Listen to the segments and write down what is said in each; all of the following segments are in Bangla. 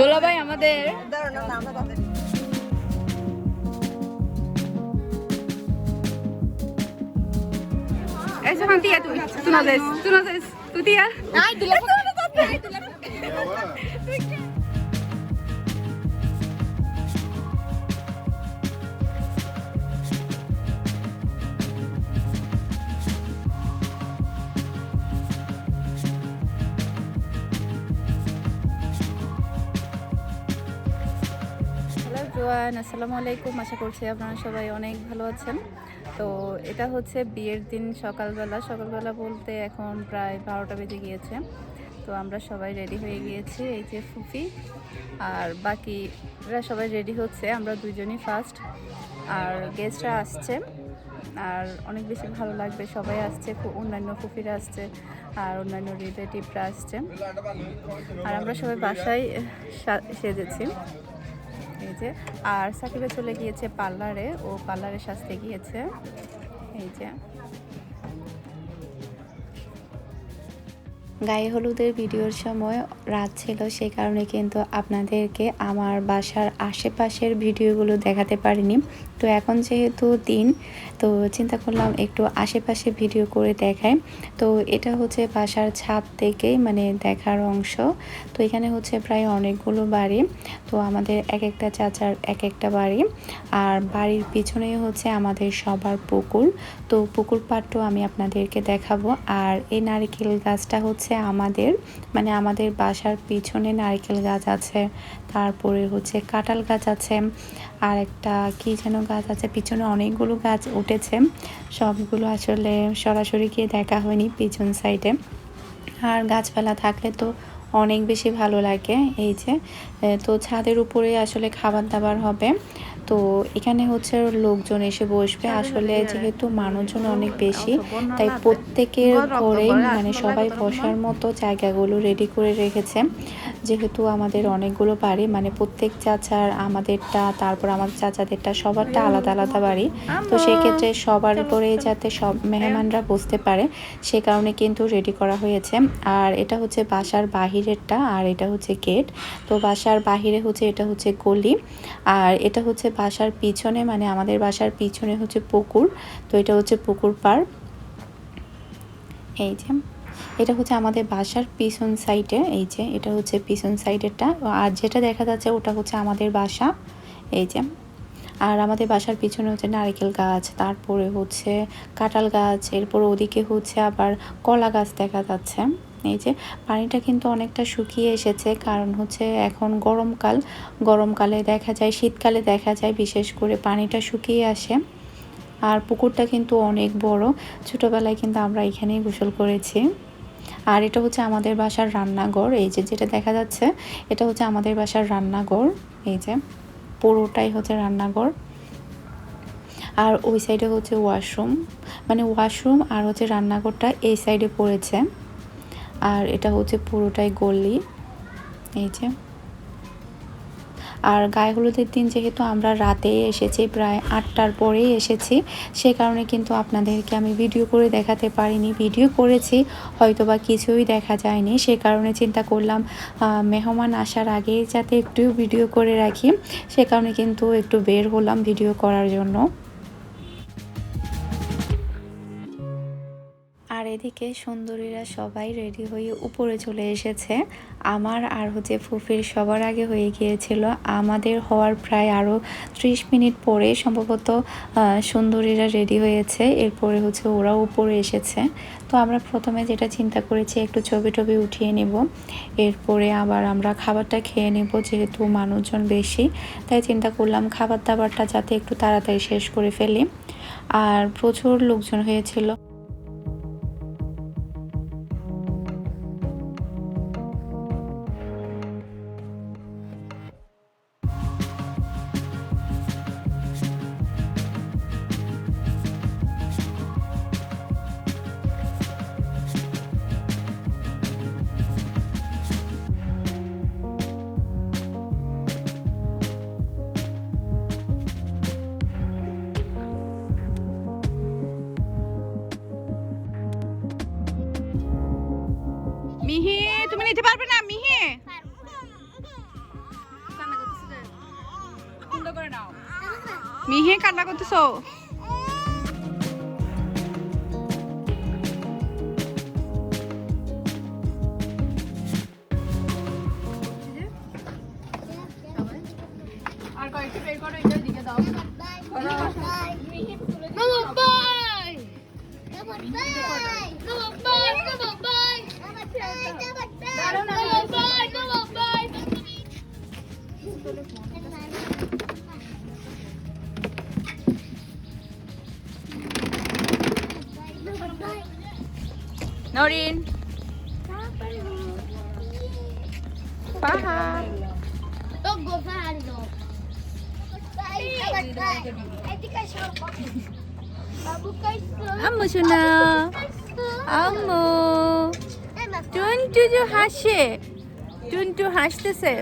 দোলাভাই আমাদের Eh, sekarang Tia tuh. Tuh nazes. Tuh nazes. Tuh Tia. Ay, dila ko. জোয়ান আসসালামু আলাইকুম। আশা করছি আপনারা সবাই অনেক ভালো আছেন। তো এটা হচ্ছে বিয়ের দিন সকালবেলা। সকালবেলা বলতে এখন প্রায় বারোটা বেজে গিয়েছে। তো আমরা সবাই রেডি হয়ে গিয়েছি, এই যে ফুফি। আর বাকিরা সবাই রেডি হচ্ছে, আমরা দুজনই ফার্স্ট আর গেস্টরা আসছে। আর অনেক বেশি ভালো লাগবে, সবাই আসছে অন্যান্য ফুফিরা আসছে, আর অন্যান্য রিলেটিভরা আসছে। আর আমরা সবাই বাসায় সেজেছি। এই যে আর সাকিবে চলে গিয়েছে পার্লারে ও পার্লারে সাজতে গিয়েছে। এই যে। গায়ে হলুদের ভিডিওর সময় রাত ছিল সেই কারণে কিন্তু আপনাদেরকে আমার বাসার আশেপাশের ভিডিওগুলো দেখাতে পারিনি। তো এখন যেহেতু দিন, তো চিন্তা করলাম একটু আশেপাশে ভিডিও করে দেখাই। তো এটা হচ্ছে বাসার ছাদ থেকেই মানে দেখার অংশ। তো এখানে হচ্ছে প্রায় অনেকগুলো বাড়ি। তো আমাদের এক একটা চাচার এক একটা বাড়ি। আর বাড়ির পিছনেই হচ্ছে আমাদের সবার পুকুর। তো পুকুর পাড়টাও আমি আপনাদেরকে দেখাবো। আর এই নারকেল গাছটা হচ্ছে আমাদের মানে আমাদের বাসার পিছনে নারকেল গাছ আছে, তারপরে হচ্ছে কাঁঠাল গাছ আছে, আর একটা কী যেন গাছ আছে, পিছনে অনেকগুলো গাছ উঠেছে, সবগুলো আসলে সরাসরি গিয়ে দেখা হয়নি পিছন সাইডে আর গাছপালা থাকলে তো অনেক বেশি ভালো লাগে, এই যে তো ছাদের উপরে আসলে খাবার দাবার হবে তো এখানে হচ্ছে লোকজন এসে বসবে। আসলে যেহেতু মানুষজন অনেক বেশি তাই প্রত্যেকের ঘরেই মানে সবাই বসার মতো জায়গাগুলো রেডি করে রেখেছে। যেহেতু আমাদের অনেকগুলো বাড়ি মানে প্রত্যেক চাচার আমাদেরটা তারপর আমাদের চাচাদেরটা সবারটা আলাদা আলাদা বাড়ি। তো সেক্ষেত্রে সবার উপরে যাতে সব মেহমানরা বসতে পারে সে কারণে কিন্তু রেডি করা হয়েছে। আর এটা হচ্ছে বাসার বাহিরেরটা আর এটা হচ্ছে গেট তো বাসার বাহিরে হচ্ছে এটা হচ্ছে গলি। আর এটা হচ্ছে বাসার পিছনে মানে আমাদের বাসার পিছনে হচ্ছে পুকুর। তো এটা হচ্ছে পুকুর পাড়। এই যে, এটা হচ্ছে আমাদের বাসার পিছন সাইডে, এই যে, এটা হচ্ছে পিছন সাইডেরটা। আর যেটা দেখা যাচ্ছে ওটা হচ্ছে আমাদের বাসা। এই যে, আর আমাদের বাসার পিছনে হচ্ছে নারকেল গাছ, তারপরে হচ্ছে কাঁঠাল গাছ, এরপর ওদিকে হচ্ছে আবার কলা গাছ দেখা যাচ্ছে। এই যে পানিটা কিন্তু অনেকটা শুকিয়ে এসেছে। কারণ হচ্ছে এখন গরমকাল। গরমকালে দেখা যায়, শীতকালে দেখা যায় বিশেষ করে পানিটা শুকিয়ে আসে। আর পুকুরটা কিন্তু অনেক বড়। ছোটোবেলায় কিন্তু আমরা এখানেই গোসল করেছি। আর এটা হচ্ছে আমাদের বাসার রান্নাঘর। এই যে যেটা দেখা যাচ্ছে, এটা হচ্ছে আমাদের বাসার রান্নাঘর। এই যে পুরোটাই হচ্ছে রান্নাঘর। আর ওই সাইডে হচ্ছে ওয়াশরুম মানে ওয়াশরুম আর হচ্ছে রান্নাঘরটা এই সাইডে পড়েছে। আর এটা হচ্ছে পুরোটাই গলি, এই যে। আর গায়ে হলুদের দিন যেহেতু আমরা রাতে এসেছি, প্রায় আটটার পরেই এসেছি, সে কারণে কিন্তু আপনাদেরকে আমি ভিডিও করে দেখাতে পারিনি। ভিডিও করেছি হয়তো বা কিছুই দেখা যায়নি, সে কারণে চিন্তা করলাম মেহমান আসার আগেই যাতে একটু ভিডিও করে রাখি, সে কারণে কিন্তু একটু বের হলাম ভিডিও করার জন্য। আর এদিকে সুন্দরীরা সবাই রেডি হয়ে উপরে চলে এসেছে। আমার আর হচ্ছে ফুফির সবার আগে হয়ে গিয়েছিল। আমাদের হওয়ার প্রায় আরও ত্রিশ মিনিট পরে সম্ভবত সুন্দরীরা রেডি হয়েছে। এরপরে হচ্ছে ওরাও উপরে এসেছে। তো আমরা প্রথমে যেটা চিন্তা করেছি, একটু ছবি টবি উঠিয়ে নেব। এরপরে আবার আমরা খাবারটা খেয়ে নেব, যেহেতু মানুষজন বেশি। তাই চিন্তা করলাম খাবার দাবারটা যাতে একটু তাড়াতাড়ি শেষ করে ফেলি। আর প্রচুর লোকজন হয়েছিল। কয়েকটা বের করো এটার দিকে দাও Mama, bye! আম্মু শোনা। আম্মু। টুনটু যে হাসে। টুনটু হাসতেছে।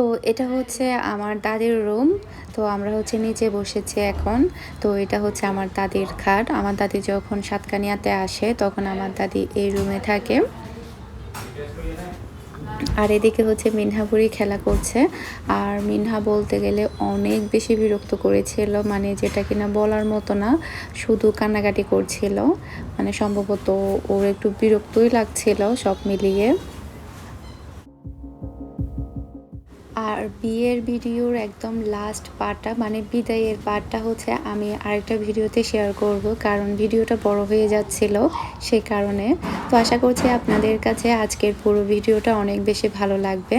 তো এটা হচ্ছে আমার দাদির রুম। তো আমরা হচ্ছে নিচে বসেছি এখন। তো এটা হচ্ছে আমার দাদির খাট। আমার দাদি যখন সাতকানিয়াতে আসে, তখন আমার দাদি এই রুমে থাকে। আর এদিকে হচ্ছে মিনহাপুরি খেলা করছে। আর মিনহা বলতে গেলে অনেক বেশি বিরক্ত করেছিল। মানে যেটা কিনা বলার মতো না, শুধু কান্নাকাটি করছিল। মানে সম্ভবত ওর একটু বিরক্তই লাগছিল সব মিলিয়ে। আর বিয়ের ভিডিওর একদম লাস্ট পার্টটা মানে বিদায়ের পার্টটা হচ্ছে আমি আরেকটা ভিডিওতে শেয়ার করব, কারণ ভিডিওটা বড় হয়ে যাচ্ছিল সেই কারণে। তো আশা করছি আপনাদের কাছে আজকের পুরো ভিডিওটা অনেক বেশি ভালো লাগবে।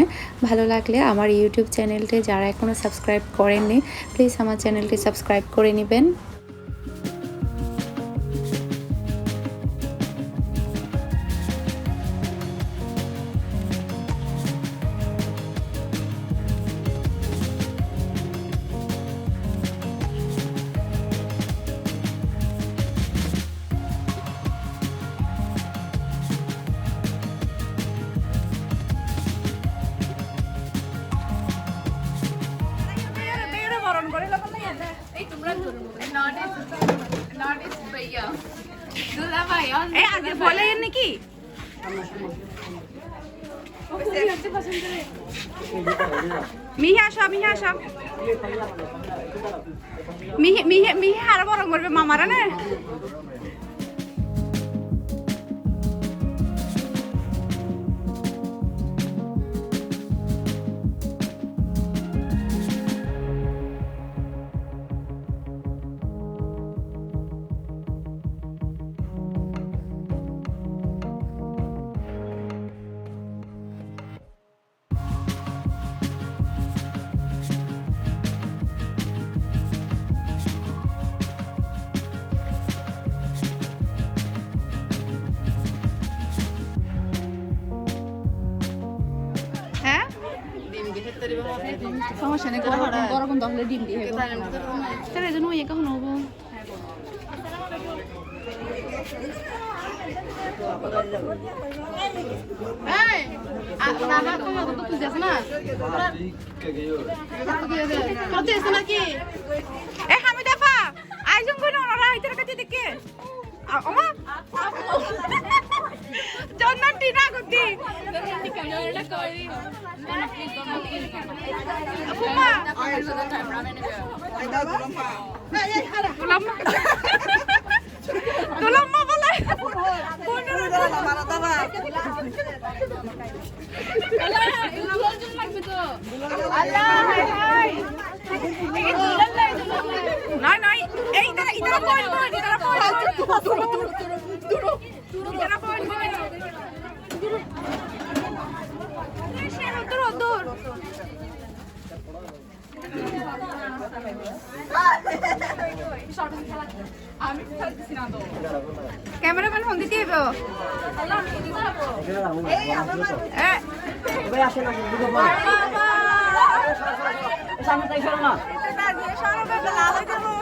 ভালো লাগলে আমার ইউটিউব চ্যানেলটি যারা এখনও সাবস্ক্রাইব করেননি প্লিজ আমার চ্যানেলটি সাবস্ক্রাইব করে নেবেন। মিহি মিহি মিহি আর বরং করবে মামারা না সমস্যা নেই বড় কোন দলে ডিম দিয়ে তাহলে এজন্য ওই কখন হব আয়োজন করে ওনারা আইতার কাছে দেখে। আমার জন্ম টিনা Dolama. Dolama.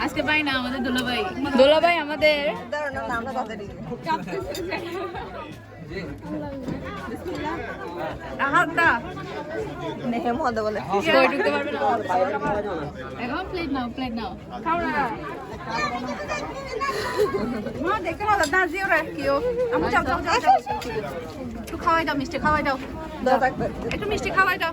আজকে পাই না আমাদের দুলাভাই। দুলাভাই আমাদের। হাতটা কই ঢুকতে পারবে না এখন প্লেট নাও প্লেট নাও খাও না মা দেখতে ভালো না জিও আমি যাও যাও যাও। একটু খাওয়াই দাও মিষ্টি খাওয়াই দাও একটু মিষ্টি খাওয়াই দাও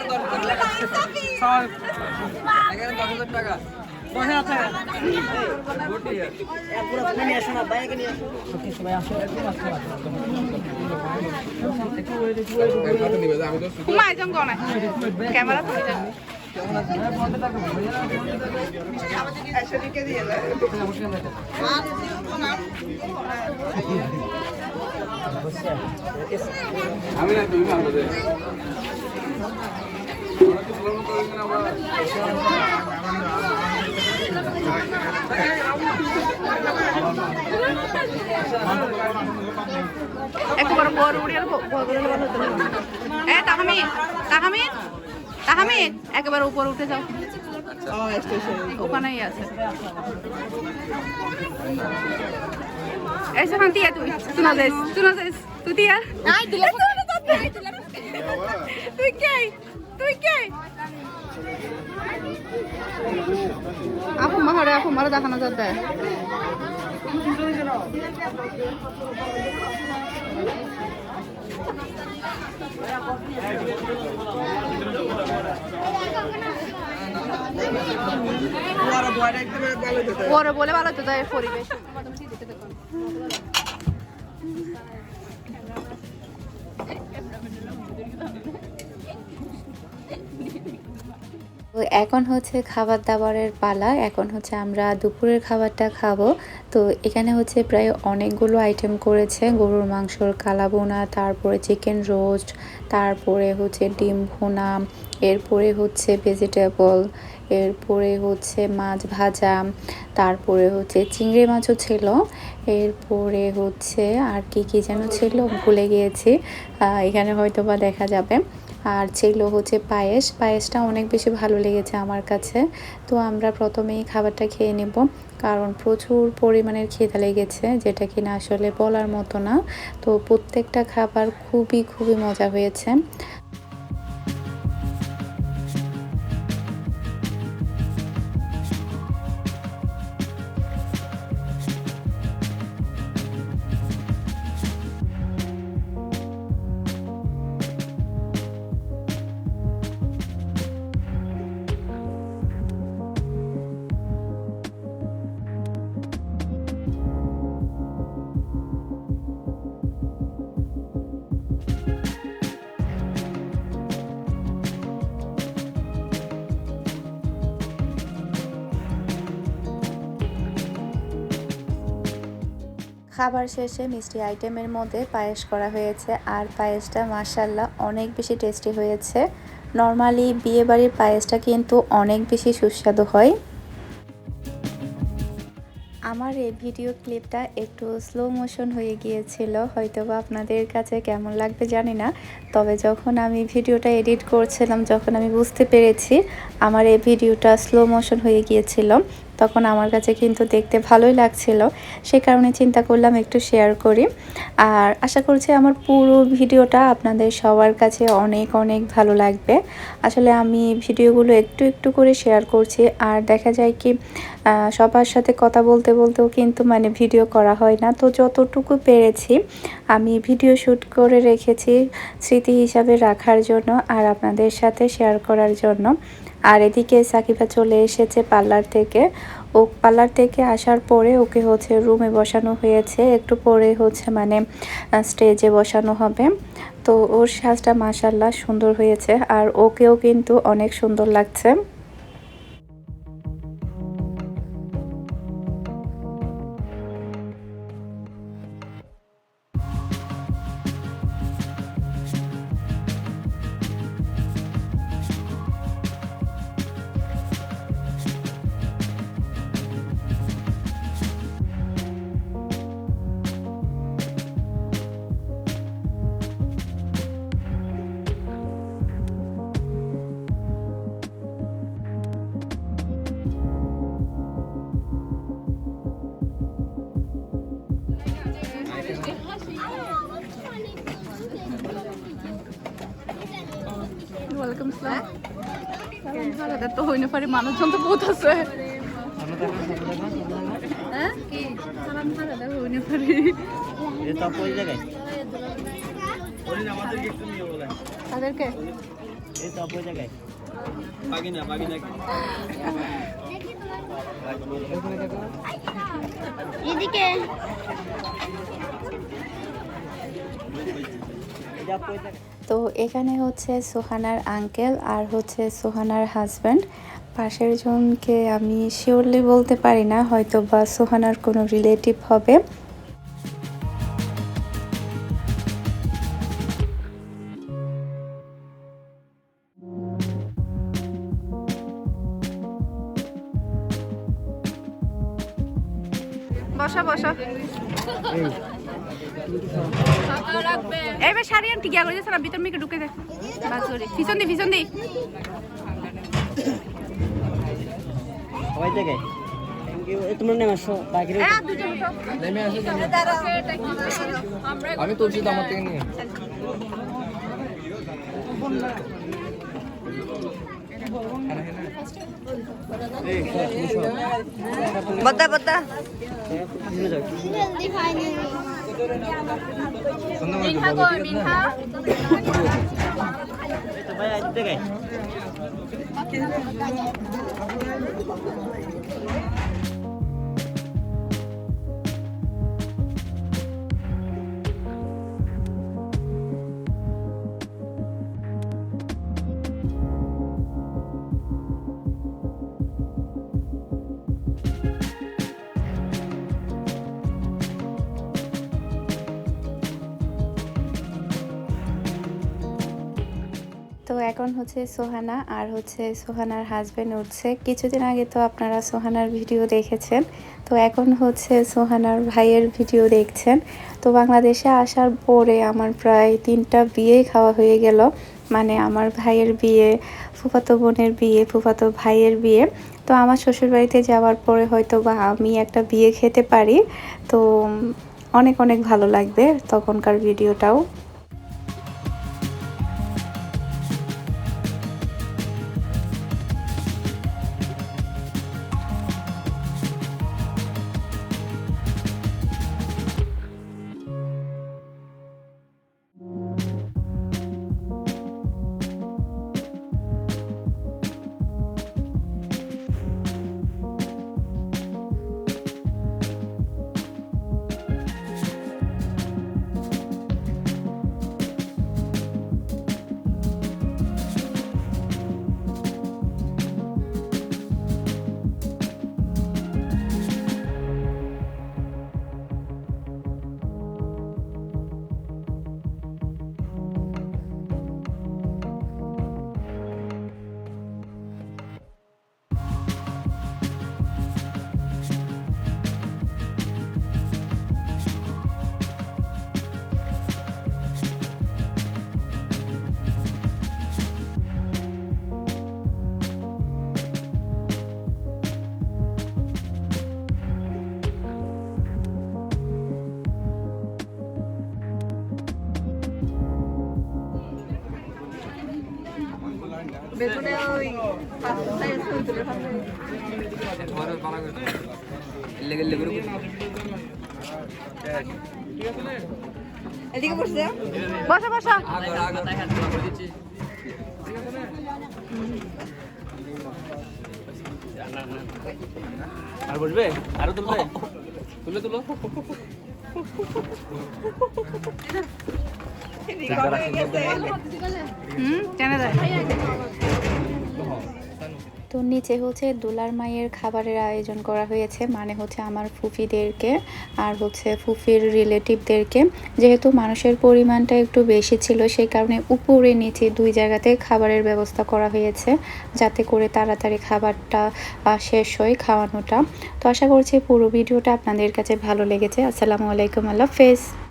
কোনে ক্যামেরা আমি না তুমি একবার বড় উড়িয়ার এ তাহামি তাহামি তাহামি একেবারে উপরে উঠে যাও। ওখানেই আছে। এসে তুই তুনা যাইস তুনা যাইস। তুই দিয়া তুই কে? তুই কে? আপু মাহারে আপু মারা দেখানো যাতে ওরে বলে ভালো তো তাই পরিবেশ। তো এখন হচ্ছে খাবার দাবারের পালা। এখন হচ্ছে আমরা দুপুরের খাবারটা খাব। তো এখানে হচ্ছে প্রায় অনেকগুলো আইটেম করেছে। গরুর মাংসর কালাবোনা তারপরে চিকেন রোস্ট তারপরে হচ্ছে ডিম ভুনা, এরপরে হচ্ছে ভেজিটেবল এরপরে হচ্ছে মাছ ভাজা, তারপরে হচ্ছে চিংড়ি মাছও ছিল। এরপরে হচ্ছে আর কি কি যেন ছিল ভুলে গিয়েছি। এখানে হয়তো বা দেখা যাবে। আর ছিল হচ্ছে পায়েস, পায়েসটা অনেক বেশি ভালো লেগেছে আমার কাছে। তো আমরা প্রথমেই খাবারটা খেয়ে নেব, কারণ প্রচুর পরিমাণের খিদা লেগেছে, যেটা কি না আসলে বলার মতো না। তো প্রত্যেকটা খাবার খুবই খুবই মজা হয়েছে। খাবার শেষে মিষ্টি আইটেমের মধ্যে পায়েস করা হয়েছে। আর পায়েসটা মাসাল্লাহ অনেক বেশি টেস্টি হয়েছে। নর্মালি বিয়েবাড়ির পায়েসটা কিন্তু অনেক বেশি সুস্বাদু হয়। আমার এই ভিডিও ক্লিপটা একটু স্লো মোশন হয়ে গিয়েছিল। হয়তো বা আপনাদের কাছে কেমন লাগবে জানি না। তবে যখন আমি ভিডিওটা এডিট করছিলাম, যখন আমি বুঝতে পেরেছি, আমার এই ভিডিওটা স্লো মোশন হয়ে গিয়েছিল। তখন আমার কাছে কিন্তু দেখতে ভালোই লাগছিল। সে কারণে চিন্তা করলাম একটু শেয়ার করি। আর আশা করছি আমার পুরো ভিডিওটা আপনাদের সবার কাছে অনেক অনেক ভালো লাগবে। আসলে আমি ভিডিওগুলো একটু একটু করে শেয়ার করছি। আর দেখা যায় কি সবার সাথে কথা বলতে, বলতেও কিন্তু মানে ভিডিও করা হয় না। তো যতটুকু পেরেছি, আমি ভিডিও শ্যুট করে রেখেছি স্মৃতি হিসাবে রাখার জন্য আর আপনাদের সাথে শেয়ার করার জন্য। আর এদিকে সাকিবা চলে এসেছে পার্লার থেকে। ও পার্লার থেকে আসার পরে ওকে হচ্ছে রুমে বসানো হয়েছে। একটু পরে হচ্ছে মানে স্টেজে বসানো হবে। তো ওর সাজটা মাসাল্লাহ সুন্দর হয়েছে। আর ওকেও কিন্তু অনেক সুন্দর লাগছে। ওয়েলকাম সালাম সালাম তো হইনে পারে মানুষজন তো বহুত আছে। হ্যাঁ? তাদেরকে? এদিকে। এটা তো এখানে হচ্ছে সোহানার আঙ্কেল আর হচ্ছে সোহানার হাজব্যান্ড পাশের জনকে আমি শিওরলি বলতে পারি না হয়তো বা সোহানার কোনো রিলেটিভ হবে। বসা বসা। এইবার শাড়ি আনতে গিয়া করে সারা ভিতর মেয়েকে ঢুকে পিছন দি পিছন দি। আমি তুলছি তো আমার থেকে নিয়ে। বদ্দা বদ্দা শুনে যাও জলদি ফাইনালি এই তো ভাই এই জায়গায় তো এখন হচ্ছে সোহানা আর হচ্ছে সোহানার হাজবেন্ড উঠছে। কিছুদিন আগে তো আপনারা সোহানার ভিডিও দেখেছেন। তো এখন হচ্ছে সোহানার ভাইয়ের ভিডিও দেখছেন। তো বাংলাদেশে আসার পরে আমার প্রায় তিনটা বিয়ে খাওয়া হয়ে গেল। মানে আমার ভাইয়ের বিয়ে, ফুফাতো বোনের বিয়ে, ফুফাতো ভাইয়ের বিয়ে। তো আমার শ্বশুরবাড়িতে যাওয়ার পরে হয়তো বা আমি একটা বিয়ে খেতে পারি। তো অনেক অনেক ভালো লাগবে তখনকার ভিডিওটাও এদিকে বসে। বসা বসা আর বসবে? আরও তুলবে তুলে তুলো হুম টেনে দেয়। তো নিচে হচ্ছে দুলার মায়ের খাবারের আয়োজন করা হয়েছে মানে হচ্ছে আমার ফুফিদেরকে আর হচ্ছে ফুফির রিলেটিভদেরকে। যেহেতু মানুষের পরিমাণটা একটু বেশি ছিল, সেই কারণে উপরে নিচে দুই জায়গাতে খাবারের ব্যবস্থা করা হয়েছে, যাতে করে তাড়াতাড়ি খাবারটা শেষ হয় খাওয়ানোটা। তো আশা করছি পুরো ভিডিওটা আপনাদের কাছে ভালো লেগেছে। আসসালামু আলাইকুম, আল্লাহ হাফেজ।